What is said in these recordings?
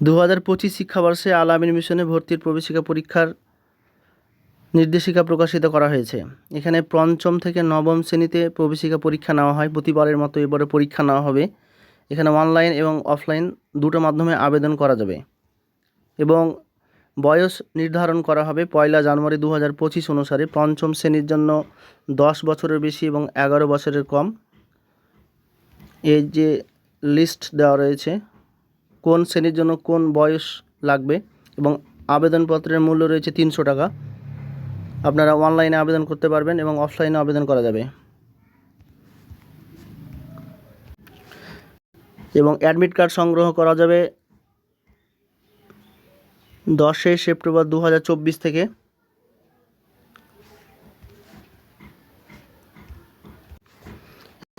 দু হাজার পঁচিশ শিক্ষাবর্ষে আল আমিন মিশনে ভর্তির প্রবেশিকা পরীক্ষার নির্দেশিকা প্রকাশিত করা হয়েছে। এখানে পঞ্চম থেকে নবম শ্রেণীতে প্রবেশিকা পরীক্ষা নেওয়া হয়। প্রতিবারের মতো এবারে পরীক্ষা নেওয়া হবে। এখানে অনলাইন এবং অফলাইন দুটো মাধ্যমে আবেদন করা যাবে এবং বয়স নির্ধারণ করা হবে পয়লা জানুয়ারি দু হাজার পঁচিশ অনুসারে। পঞ্চম শ্রেণির জন্য দশ বছরের বেশি এবং এগারো বছরের কম। এই যে লিস্ট দেওয়া রয়েছে কোন শ্রেণির জন্য কোন বয়স লাগবে এবং আবেদনপত্রের মূল্য রয়েছে তিনশো টাকা। আপনারা অনলাইনে আবেদন করতে পারবেন এবং অফলাইনে আবেদন করা যাবে। এবং অ্যাডমিট কার্ড সংগ্রহ করা যাবে দশই সেপ্টেম্বর দু হাজার চব্বিশ থেকে।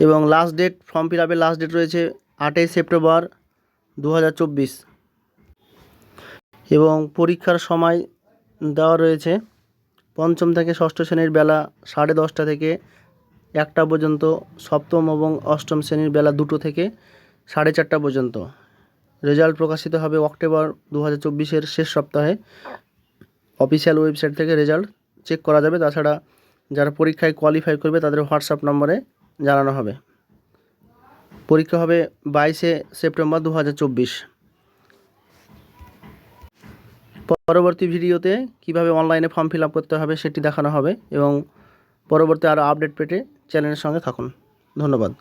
এবং লাস্ট ডেট, ফর্ম ফিল আপের লাস্ট ডেট রয়েছে আটই সেপ্টেম্বর দু হাজার চব্বিশ। এবং পরীক্ষার সময় দেওয়া রয়েছে পঞ্চম থেকে ষষ্ঠ শ্রেণির বেলা সাড়ে দশটা থেকে একটা পর্যন্ত, সপ্তম এবং অষ্টম শ্রেণির বেলা দুটো থেকে সাড়ে চারটা পর্যন্ত। রেজাল্ট প্রকাশিত হবে অক্টোবর দু হাজার চব্বিশের শেষ সপ্তাহে। অফিসিয়াল ওয়েবসাইট থেকে রেজাল্ট চেক করা যাবে। তাছাড়া যারা পরীক্ষায় কোয়ালিফাই করবে, তাদের হোয়াটসঅ্যাপ নম্বরে জানানো হবে। পরীক্ষা হবে বাইশে সেপ্টেম্বর দু হাজার চব্বিশ। পরবর্তী ভিডিওতে কীভাবে অনলাইনে ফর্ম ফিল করতে হবে সেটি দেখানো হবে এবং পরবর্তী আরও আপডেট পেটে চ্যানেলের সঙ্গে থাকুন। ধন্যবাদ।